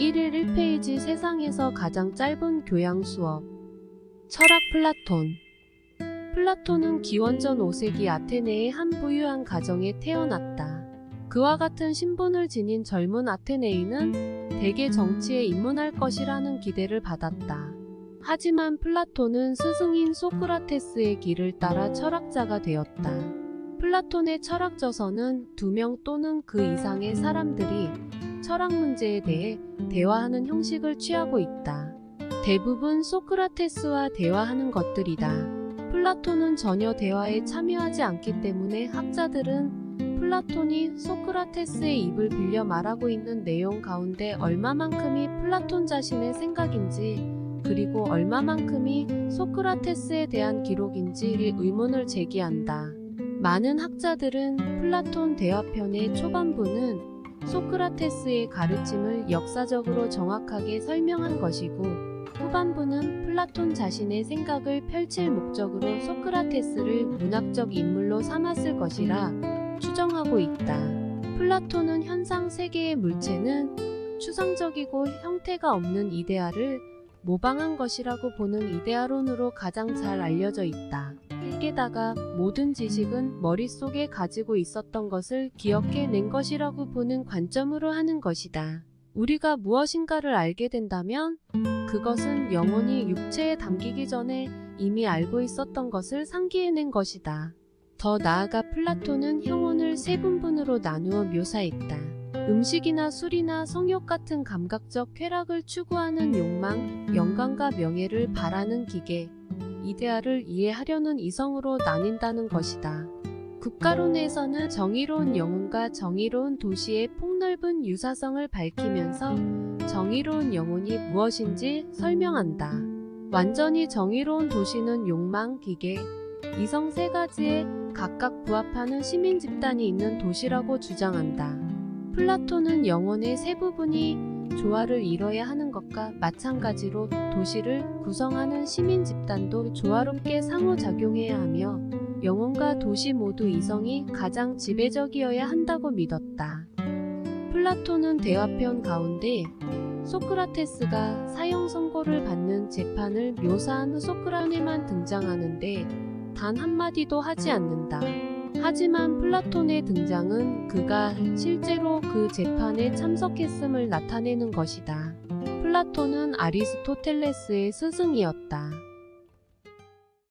1일 1페이지 세상에서 가장 짧은 교양 수업. 철학 플라톤. 플라톤은 기원전 5세기 아테네의 한 부유한 가정에 태어났다. 그와 같은 신분을 지닌 젊은 아테네인은 대개 정치에 입문할 것이라는 기대를 받았다. 하지만 플라톤은 스승인 소크라테스의 길을 따라 철학자가 되었다. 플라톤의 철학 저서는 두 명 또는 그 이상의 사람들이 철학 문제에 대해 대화하는 형식을 취하고 있다. 대부분 소크라테스와 대화하는 것들이다. 플라톤은 전혀 대화에 참여하지 않기 때문에 학자들은 플라톤이 소크라테스의 입을 빌려 말하고 있는 내용 가운데 얼마만큼이 플라톤 자신의 생각인지 그리고 얼마만큼이 소크라테스에 대한 기록인지 의문을 제기한다. 많은 학자들은 플라톤 대화편의 초반부는 소크라테스의 가르침을 역사적으로 정확하게 설명한 것이고 후반부는 플라톤 자신의 생각을 펼칠 목적으로 소크라테스를 문학적 인물로 삼았을 것이라 추정하고 있다. 플라톤은 현상 세계의 물체는 추상적이고 형태가 없는 이데아를 모방한 것이라고 보는 이데아론으로 가장 잘 알려져 있다. 게다가 모든 지식은 머릿속에 가지고 있었던 것을 기억해낸 것이라고 보는 관점으로 하는 것이다. 우리가 무엇인가를 알게 된다면 그것은 영혼이 육체에 담기기 전에 이미 알고 있었던 것을 상기해낸 것이다. 더 나아가 플라톤은 영혼을 세 분분으로 나누어 묘사했다. 음식이나 술이나 성욕 같은 감각적 쾌락을 추구하는 욕망, 영광과 명예를 바라는 기계, 이데아를 이해하려는 이성으로 나뉜다는 것이다. 국가론에서는 정의로운 영혼과 정의로운 도시의 폭넓은 유사성을 밝히면서 정의로운 영혼이 무엇인지 설명한다. 완전히 정의로운 도시는 욕망, 기계, 이성 세 가지에 각각 부합하는 시민 집단이 있는 도시라고 주장한다. 플라톤은 영혼의 세 부분이 조화를 이뤄야 하는 것과 마찬가지로 도시를 구성하는 시민 집단도 조화롭게 상호작용해야 하며 영혼과 도시 모두 이성이 가장 지배적이어야 한다고 믿었다. 플라톤은 대화편 가운데 소크라테스가 사형 선고를 받는 재판을 묘사한 소크라네만 등장하는데 단 한마디도 하지 않는다. 하지만 플라톤의 등장은 그가 실제로 그 재판에 참석했음을 나타내는 것이다. 플라톤은 아리스토텔레스의 스승이었다.